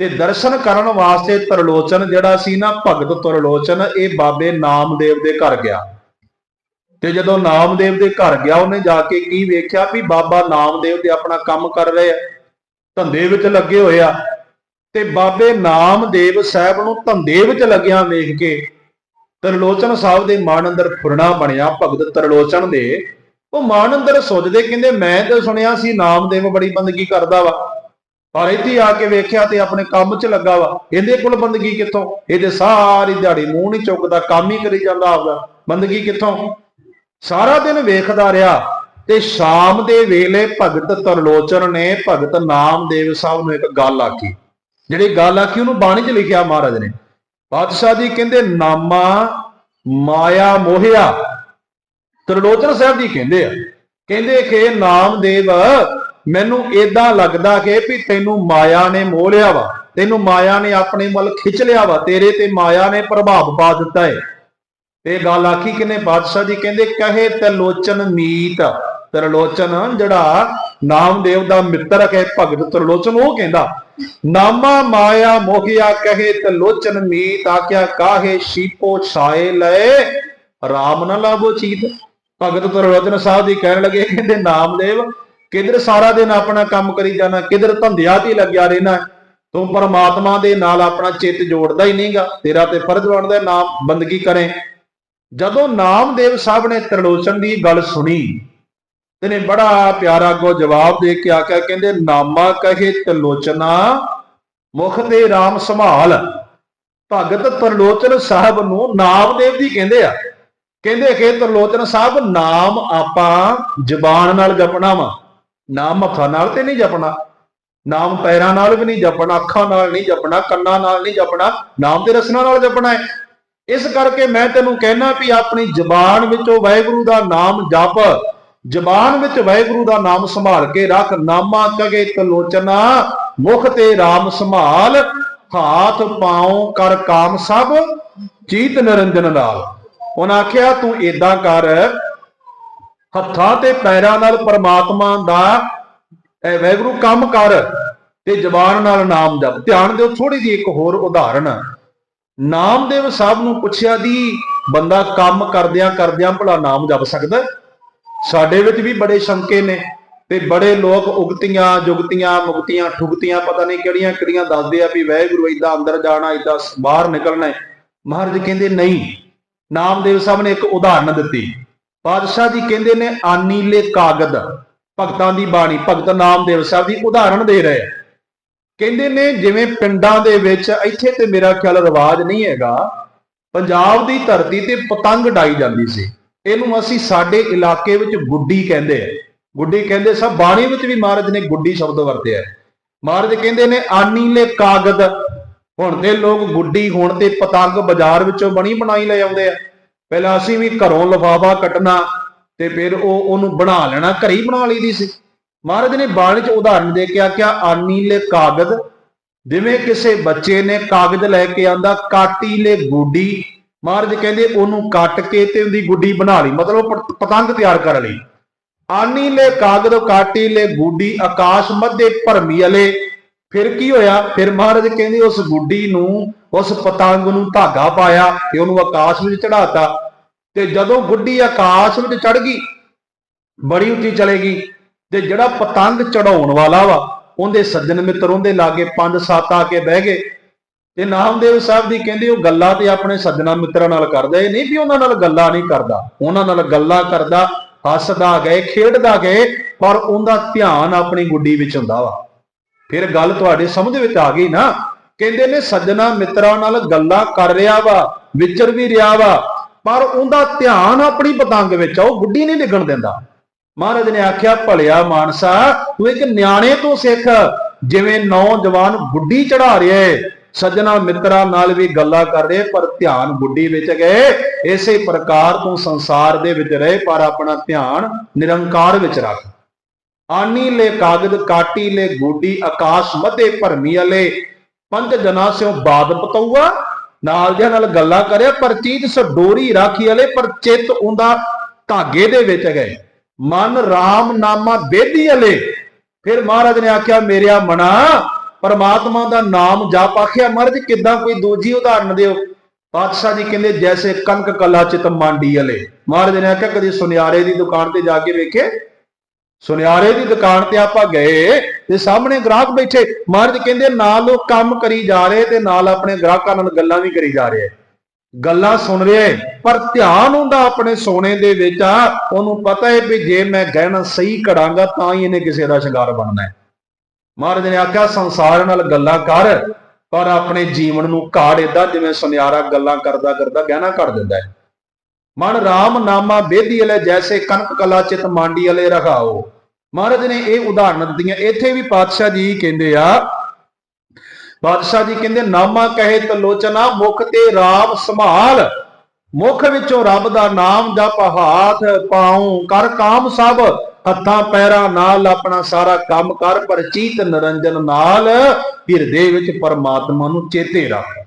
ਤੇ ਦਰਸ਼ਨ ਕਰਨ ਵਾਸਤੇ ਤਰਲੋਚਨ ਜਿਹੜਾ ਸੀ ਨਾ, ਭਗਤ ਤਰਲੋਚਨ, ਇਹ ਬਾਬੇ ਨਾਮਦੇਵ ਦੇ ਘਰ ਗਿਆ। ਤੇ ਜਦੋਂ ਨਾਮਦੇਵ ਦੇ ਘਰ ਗਿਆ, ਉਹਨੇ ਜਾ ਕੇ ਕੀ ਵੇਖਿਆ ਵੀ ਬਾਬਾ ਨਾਮਦੇਵ ਤੇ ਆਪਣਾ ਕੰਮ ਕਰ ਰਹੇ ਆ। ਧੰਦੇ ਵਿੱਚ ਲੱਗੇ ਹੋਏ ਆ। ਤੇ ਬਾਬੇ ਨਾਮਦੇਵ ਸਾਹਿਬ ਨੂੰ ਧੰਦੇ ਵਿੱਚ ਲੱਗਿਆ ਵੇਖ ਕੇ ਤਰਲੋਚਨ ਸਾਹਿਬ ਦੇ ਮਨ ਅੰਦਰ ਫੁਰਨਾ ਬਣਿਆ, ਭਗਤ ਤਰਲੋਚਨ ਦੇ। ਉਹ ਮਨ ਅੰਦਰ ਸੋਚਦੇ ਕਹਿੰਦੇ, ਮੈਂ ਤਾਂ ਸੁਣਿਆ ਸੀ ਨਾਮਦੇਵ ਬੜੀ ਬੰਦਗੀ ਕਰਦਾ ਵਾ। ਪਰ ਇੱਥੇ ਆ ਕੇ ਵੇਖਿਆ ਤੇ ਆਪਣੇ ਕੰਮ 'ਚ ਲੱਗਾ ਵਾ। ਇਹਦੇ ਕੋਲ ਬੰਦਗੀ ਕਿੱਥੋਂ? ਇਹਦੇ ਸਾਰੀ ਦਿਹਾੜੀ ਮੂੰਹ ਨਹੀਂ ਚੁੱਕਦਾ, ਕੰਮ ਹੀ ਕਰੀ ਜਾਂਦਾ ਆਪਦਾ। ਬੰਦਗੀ ਕਿੱਥੋਂ? ਸਾਰਾ ਦਿਨ ਵੇਖਦਾ ਰਿਹਾ ਤੇ ਸ਼ਾਮ ਦੇ ਵੇਲੇ ਭਗਤ ਤਰਲੋਚਨ ਨੇ ਭਗਤ ਨਾਮਦੇਵ ਸਾਹਿਬ ਨੂੰ ਇੱਕ ਗੱਲ ਆਖੀ। ਜਿਹੜੀ ਗੱਲ ਆਖੀ ਉਹਨੂੰ ਬਾਣੀ 'ਚ ਲਿਖਿਆ ਮਹਾਰਾਜ ਨੇ। ਪਾਤਸ਼ਾਹ ਜੀ ਕਹਿੰਦੇ, ਨਾਮਾ ਮਾਇਆ ਮੋਹਿਆ। ਤਰਲੋਚਨ ਸਾਹਿਬ ਜੀ ਕਹਿੰਦੇ ਆ। ਕਹਿੰਦੇ ਕਿ ਨਾਮਦੇਵ ਮੈਨੂੰ ਏਦਾਂ ਲੱਗਦਾ ਕਿ ਵੀ ਤੈਨੂੰ ਮਾਇਆ ਨੇ ਮੋਹ ਲਿਆ ਵਾ, ਤੈਨੂੰ ਮਾਇਆ ਨੇ ਆਪਣੇ ਵੱਲ ਖਿੱਚ ਲਿਆ ਵਾ, ਤੇਰੇ ਤੇ ਮਾਇਆ ਨੇ ਪ੍ਰਭਾਵ ਪਾ ਦਿੱਤਾ ਹੈ ਤੇ ਗੱਲ ਆਖੀ ਕਿਨੇ? ਬਾਦਸ਼ਾਹ ਜੀ ਕਹਿੰਦੇ, ਕਹੇ ਤਰਲੋਚਨ ਮੀਤ। ਤਰਲੋਚਨ ਜਿਹੜਾ ਨਾਮਦੇਵ ਦਾ ਮਿੱਤਰ ਹੈ, ਭਗਤ ਤਰਲੋਚਨ, ਉਹ ਕਹਿੰਦਾ, ਨਾਮਾ ਮਾਇਆ ਮੋਹਿਆ ਕਹੇ ਤਰਲੋਚਨ ਮੀਤ, ਆਖਿਆ ਕਾਹੇ ਸ਼ੀਪੋ ਛਾਏ ਲਏ ਰਾਮ ਨਾ ਲਾਭੋ ਚੀਤ। ਭਗਤ ਤਰਲੋਚਨ ਸਾਹਿਬ ਜੀ ਕਹਿਣ ਲੱਗੇ, ਕਹਿੰਦੇ, ਨਾਮਦੇਵ ਕਿਧਰ ਸਾਰਾ ਦਿਨ ਆਪਣਾ ਕੰਮ ਕਰੀ ਜਾਣਾ, ਕਿਧਰ ਧੰਦਿਆਂ ਤੇ ਲੱਗਿਆ ਰਹਿਣਾ, ਤੂੰ ਪਰਮਾਤਮਾ ਦੇ ਨਾਲ ਆਪਣਾ ਚਿੱਤ ਜੋੜਦਾ ਹੀ ਨਹੀਂਗਾ, ਤੇਰਾ ਤੇ ਫਰਜ਼ ਬਣਦਾ ਨਾਮ ਬੰਦਗੀ ਕਰੇ। ਜਦੋਂ ਨਾਮਦੇਵ ਸਾਹਿਬ ਨੇ ਤਰਲੋਚਨ ਦੀ ਗੱਲ ਸੁਣੀ ਇਹਨੇ ਬੜਾ ਪਿਆਰਾ ਕੋ ਜਵਾਬ ਦੇ ਕੇ ਆਖਿਆ, ਕਹਿੰਦੇ, ਨਾਮਾ ਕਹੇ ਤਰਲੋਚਨਾ, ਮੁਖ ਤੇ RAM ਸੰਭਾਲ। ਭਗਤ ਤਰਲੋਚਨ ਸਾਹਿਬ ਨੂੰ ਨਾਮਦੇਵ ਜੀ ਕਹਿੰਦੇ ਆ। ਕਹਿੰਦੇ ਕਿ ਤਰਲੋਚਨ ਸਾਹਿਬ, ਨਾਮ ਆਪਾਂ ਜ਼ਬਾਨ ਨਾਲ ਜਪਣਾ ਵਾ। ਨਾਮ ਹੱਥਾਂ ਨਾਲ ਤੇ ਨਹੀਂ ਜਪਣਾ ਨਾਮ ਪੈਰਾਂ ਨਾਲ ਵੀ ਨਹੀਂ ਜਪਣਾ, ਅੱਖਾਂ ਨਾਲ ਨਹੀਂ ਜਪਣਾ, ਕੰਨਾਂ ਨਾਲ ਨਹੀਂ ਜਪਣਾ ਨਾਮ ਤੇ ਰਸਨਾ ਨਾਲ ਜਪਣਾ ਹੈ। ਇਸ ਕਰਕੇ ਮੈਂ ਤੈਨੂੰ ਕਹਿਣਾ ਵੀ ਆਪਣੀ ਜ਼ਬਾਨ ਵਿੱਚੋਂ ਵਾਹਿਗੁਰੂ ਦਾ ਨਾਮ ਜਪ, ਜ਼ਬਾਨ ਵਿੱਚ ਵਾਹਿਗੁਰੂ ਦਾ ਨਾਮ ਸੰਭਾਲ ਕੇ ਰੱਖ, ਨਾਮਾ ਕਗੇ ਤਲੋਚਨਾ, ਮੁਖ ਤੇ RAM ਸੰਭਾਲ, ਹਾਥ ਪਾਉ ਕਰ ਕਾਮ ਸਭ, ਚੀਤ ਨਿਰੰਜਨ ਨਾਲ। ਉਹਨਾਂ ਆਖਿਆ, ਤੂੰ ਏਦਾਂ ਕਰ ਹੱਥਾਂ ਤੇ ਪੈਰਾਂ ਨਾਲ ਪਰਮਾਤਮਾ ਦਾ, ਇਹ ਵੈਗਰੂ ਕੰਮ ਕਰ ਤੇ ਜ਼ਬਾਨ ਨਾਲ ਨਾਮ ਜਪ। ਧਿਆਨ ਦਿਓ ਥੋੜੀ ਜਿਹੀ ਇੱਕ ਹੋਰ ਉਦਾਹਰਣ ਨਾਮਦੇਵ ਸਾਹਿਬ ਨੂੰ ਪੁੱਛਿਆ ਦੀ ਬੰਦਾ ਕੰਮ ਕਰਦਿਆਂ ਕਰਦਿਆਂ ਭਲਾ ਨਾਮ ਜਪ ਸਕਦਾ? ਸਾਡੇ ਵਿੱਚ ਵੀ ਬੜੇ ਸ਼ੰਕੇ ਨੇ ਤੇ ਬੜੇ ਲੋਕ ਉਗਤੀਆਂ, ਜੁਗਤੀਆਂ ਮੁਕਤੀਆਂ ਠੁਗਤੀਆਂ, ਪਤਾ ਨਹੀਂ ਕਿਹੜੀਆਂ ਕਿਹੜੀਆਂ ਦੱਸਦੇ ਆ ਵੀ ਵੈਗੁਰੂ ਇਦਾਂ ਅੰਦਰ ਜਾਣਾ ਇਦਾਂ ਬਾਹਰ ਨਿਕਲਣਾ ਮਹਾਰਾਜ ਕਹਿੰਦੇ, ਨਹੀਂ। ਨਾਮਦੇਵ ਸਾਹਿਬ ਨੇ ਇੱਕ ਉਦਾਹਰਨ ਦਿੱਤੀ। ਪਾਤਸ਼ਾਹ ਜੀ ਕਹਿੰਦੇ ਨੇ ਆਨੀਲੇ ਕਾਗਦ, ਭਗਤਾਂ ਦੀ ਬਾਣੀ, ਭਗਤ ਨਾਮਦੇਵ ਸਾਹਿਬ ਦੀ ਉਦਾਹਰਣ ਦੇ ਰਹੇ ਕਹਿੰਦੇ ਨੇ, ਜਿਵੇਂ ਪਿੰਡਾਂ ਦੇ ਵਿੱਚ ਇੱਥੇ ਤੇ ਮੇਰਾ ਖਿਆਲ ਰਿਵਾਜ ਨਹੀਂ ਹੈਗਾ, ਪੰਜਾਬ ਦੀ ਧਰਤੀ ਤੇ ਪਤੰਗ ਡਾਈ ਜਾਂਦੀ ਸੀ। ਇਹਨੂੰ ਅਸੀਂ ਸਾਡੇ ਇਲਾਕੇ ਵਿੱਚ ਗੁੱਡੀ ਕਹਿੰਦੇ ਆ। ਗੁੱਡੀ ਕਹਿੰਦੇ ਸਭ ਬਾਣੀ ਵਿੱਚ ਵੀ ਮਹਾਰਾਜ ਨੇ ਗੁੱਡੀ ਸ਼ਬਦ ਵਰਤਿਆ ਮਹਾਰਾਜ ਕਹਿੰਦੇ ਨੇ ਆਨੀਲੇ ਕਾਗਦ। ਹੁਣ ਤੇ ਲੋਕ ਗੁੱਡੀ ਹੋਣ ਤੇ ਪਤੰਗ ਬਾਜ਼ਾਰ ਵਿੱਚੋਂ ਬਣੀ ਬਣਾਈ ਲੈ ਆਉਂਦੇ ਆ। ਪਹਿਲਾਂ ਅਸੀਂ ਵੀ ਘਰੋਂ ਲਫਾਫਾ ਕੱਟਣਾ ਤੇ ਫਿਰ ਉਹ ਉਹਨੂੰ ਬਣਾ ਲੈਣਾ, ਘਰੇ ਹੀ ਬਣਾ ਲਈਦੀ ਸੀ। ਮਹਾਰਾਜ ਨੇ ਬਾਣੀ 'ਚ ਉਦਾਹਰਨ ਦੇ ਕੇ ਆਖਿਆ, ਆਨੀ ਆਨੀਲੇ ਕਾਗਜ਼ ਜਿਵੇਂ ਕਿਸੇ ਬੱਚੇ ਨੇ ਕਾਗਜ਼ ਲੈ ਕੇ ਆਂਦਾ, ਕਾਟੀ ਲੈ ਗੁੱਡੀ। ਮਹਾਰਾਜ ਕਹਿੰਦੇ ਉਹਨੂੰ ਕੱਟ ਕੇ ਤੇ ਉਹਦੀ ਗੁੱਡੀ ਬਣਾ ਲਈ, ਮਤਲਬ ਪਤੰਗ ਤਿਆਰ ਕਰ ਲਈ। ਆਨੀ ਲੈ ਕਾਗਦ, ਕਾਟੀ ਲੈ ਗੁੱਡੀ, ਆਕਾਸ਼ ਮੱਧੇ ਭਰਮੀ ਅਲੇ ਫਿਰ ਕੀ ਹੋਇਆ? ਫਿਰ ਮਹਾਰਾਜ ਕਹਿੰਦੇ ਉਸ ਗੁੱਡੀ ਨੂੰ, ਉਸ ਪਤੰਗ ਨੂੰ ਧਾਗਾ ਪਾਇਆ ਤੇ ਉਹਨੂੰ ਆਕਾਸ਼ ਵਿੱਚ ਚੜਾਤਾ ਤੇ ਜਦੋਂ ਗੁੱਡੀ ਆਕਾਸ਼ ਵਿੱਚ ਚੜ ਗਈ, ਬੜੀ ਉੱਚੀ ਚਲੇਗੀ ਤੇ ਜਿਹੜਾ ਪਤੰਗ ਚੜਾਉਣ ਵਾਲਾ ਵਾ, ਉਹਦੇ ਸੱਜਣ ਮਿੱਤਰ ਉਹਦੇ ਲਾਗੇ ਪੰਜ ਸੱਤ ਆ ਕੇ ਬਹਿ ਗਏ। ਤੇ ਨਾਮਦੇਵ ਸਾਹਿਬ ਦੀ ਕਹਿੰਦੇ ਉਹ ਗੱਲਾਂ ਤੇ ਆਪਣੇ ਸੱਜਣਾ ਮਿੱਤਰਾਂ ਨਾਲ ਕਰਦਾ। ਇਹ ਨਹੀਂ ਵੀ ਉਹਨਾਂ ਨਾਲ ਗੱਲਾਂ ਨਹੀਂ ਕਰਦਾ, ਉਹਨਾਂ ਨਾਲ ਗੱਲਾਂ ਕਰਦਾ, ਹੱਸਦਾ ਗਏ, ਖੇਡਦਾ ਗਏ, ਪਰ ਉਹਦਾ ਧਿਆਨ ਆਪਣੀ ਗੁੱਡੀ ਵਿੱਚ ਹੁੰਦਾ ਵਾ। ਫਿਰ ਗੱਲ ਤੁਹਾਡੇ ਸਮਝ ਵਿੱਚ ਆ ਗਈ ਨਾ? ਕਹਿੰਦੇ ਨੇ ਸੱਜਣਾ ਮਿੱਤਰਾਂ ਨਾਲ ਗੱਲਾਂ ਕਰ ਰਿਹਾ ਵਾ, ਵਿਚਰ ਵੀ ਰਿਹਾ ਵਾ, ਪਰ ਉਹਦਾ ਧਿਆਨ ਆਪਣੀ ਪਤੰਗ ਵਿੱਚ ਆ, ਉਹ ਗੁੱਡੀ ਨਹੀਂ ਡਿੱਗਣ ਦਿੰਦਾ। ਮਹਾਰਾਜ ਨੇ ਆਖਿਆ, ਭਲਿਆ ਮਾਨਸਾ, ਤੂੰ ਇੱਕ ਨਿਆਣੇ ਤੋਂ ਸਿੱਖ, ਜਿਵੇਂ ਨੌਜਵਾਨ ਗੁੱਡੀ ਚੜਾ ਰਿਹਾ ਏ। ਸੱਜਣਾ ਮਿੱਤਰਾਂ ਨਾਲ ਵੀ ਗੱਲਾਂ ਕਰ ਰਹੇ ਪਰ ਧਿਆਨ ਗੁੱਡੀ ਵਿੱਚ ਗਏ। ਇਸੇ ਪ੍ਰਕਾਰ ਤੂੰ ਸੰਸਾਰ ਦੇ ਵਿੱਚ ਰਹੇ, ਪਰ ਆਪਣਾ ਧਿਆਨ ਨਿਰੰਕਾਰ ਵਿੱਚ ਰੱਖ। ਆਨੀ ਲੈ ਕਾਗਦ, ਕਾਟੀ ਲੈ ਗੋਡੀ, ਆਕਾਸ਼ ਮਧੇ ਭਰਮੀ ਅਲੇ ਪੰਜ ਜਨਾ ਸਿਓ ਬਾਦ ਪਤਊਆ। ਨਾਲ ਦੇ ਨਾਲ ਗੱਲਾਂ ਕਰਿਆ, ਪਰ ਚੀਜ਼ ਸ ਰਾਖੀ ਅਲੇ ਪਰ ਚਿੱਤ ਉਹਦਾ ਧਾਗੇ ਦੇ ਵਿੱਚ ਗਏ। ਮਨ RAM ਨਾਮਾ ਬੇਦੀ ਅਲੇ ਫਿਰ ਮਹਾਰਾਜ ਨੇ ਆਖਿਆ, ਮੇਰਿਆ ਮਨਾ ਪਰਮਾਤਮਾ ਦਾ ਨਾਮ ਜਪ ਆਖਿਆ। ਮਹਾਰਾਜ, ਕਿਦਾਂ ਕੋਈ ਦੂਜੀ ਉਦਾਹਰਨ ਦਿਓ? ਪਾਤਸ਼ਾਹ ਜੀ ਕਹਿੰਦੇ, ਜੈਸੇ ਕਣਕ ਕਲਾ ਚਿਤ ਮਾਂਡੀ ਵਾਲੇ। ਮਹਾਰਾਜ ਨੇ ਆਖਿਆ, ਕਦੀ ਸੁਨਿਆਰੇ ਦੀ ਦੁਕਾਨ ਤੇ ਜਾ ਕੇ ਵੇਖੇ? ਸੁਨਿਆਰੇ ਦੀ ਦੁਕਾਨ ਤੇ ਆਪਾਂ ਗਏ ਤੇ ਸਾਹਮਣੇ ਗ੍ਰਾਹਕ ਬੈਠੇ। ਮਹਾਰਾਜ ਕਹਿੰਦੇ, ਨਾਲ ਉਹ ਕੰਮ ਕਰੀ ਜਾ ਰਹੇ ਤੇ ਨਾਲ ਆਪਣੇ ਗ੍ਰਾਹਕਾਂ ਨਾਲ ਗੱਲਾਂ ਵੀ ਕਰੀ ਜਾ ਰਹੇ। ਗੱਲਾਂ ਸੁਣ ਰਿਹਾ, ਪਰ ਧਿਆਨ ਹੁੰਦਾ ਆਪਣੇ ਸੋਨੇ ਦੇ ਵਿੱਚ ਆ। ਉਹਨੂੰ ਪਤਾ ਹੈ ਵੀ ਜੇ ਮੈਂ ਗਹਿਣਾ ਸਹੀ ਕਰਾਂਗਾ ਤਾਂ ਹੀ ਇਹਨੇ ਕਿਸੇ ਦਾ ਸ਼ਿੰਗਾਰ ਬਣਨਾ ਹੈ। ਮਹਾਰਾਜ ਨੇ ਆਖਿਆ, ਸੰਸਾਰ ਨਾਲ ਗੱਲਾਂ ਕਰ, ਪਰ ਆਪਣੇ ਜੀਵਨ ਨੂੰ ਕਾੜ ਏਦਾਂ ਜਿਵੇਂ ਸੁਨਿਆਰਾ ਗੱਲਾਂ ਕਰਦਾ ਕਰਦਾ ਗਹਿਣਾ ਕਰ ਦਿੰਦਾ ਹੈ। ਮਨ ਰਾਮ ਨਾਮਾ ਬੇਦੀ ਵਾਲੇ ਜੈਸੇ ਕਨਕ ਕਲਾ ਚਿਤ ਮਾਂਡੀ ਵਾਲੇ ਰਖਾਓ ਮਹਾਰਾਜ ਨੇ ਇਹ ਉਦਾਹਰਨ ਦਿੱਤੀਆਂ। ਇੱਥੇ ਵੀ ਪਾਤਸ਼ਾਹ ਜੀ ਕਹਿੰਦੇ ਆ, ਪਾਤਸ਼ਾਹ ਜੀ ਕਹਿੰਦੇ, ਨਾਮਾ ਕਹੇ ਤਲੋਚਨਾ ਮੁਖ ਤੇ ਰਾਮ ਸੰਭਾਲ। ਮੁਖ ਵਿੱਚੋਂ ਰੱਬ ਦਾ ਨਾਮ ਜਪ ਹਾਥ ਪਾਉ। ਕਰ ਕਾਮ ਸਭ, ਹੱਥਾਂ ਪੈਰਾਂ ਨਾਲ ਆਪਣਾ ਸਾਰਾ ਕੰਮ ਕਰ ਪਰਚੀਤ ਨਿਰੰਜਨ ਨਾਲ, ਹਿਰਦੇ ਵਿੱਚ ਪਰਮਾਤਮਾ ਨੂੰ ਚੇਤੇ ਰੱਖ।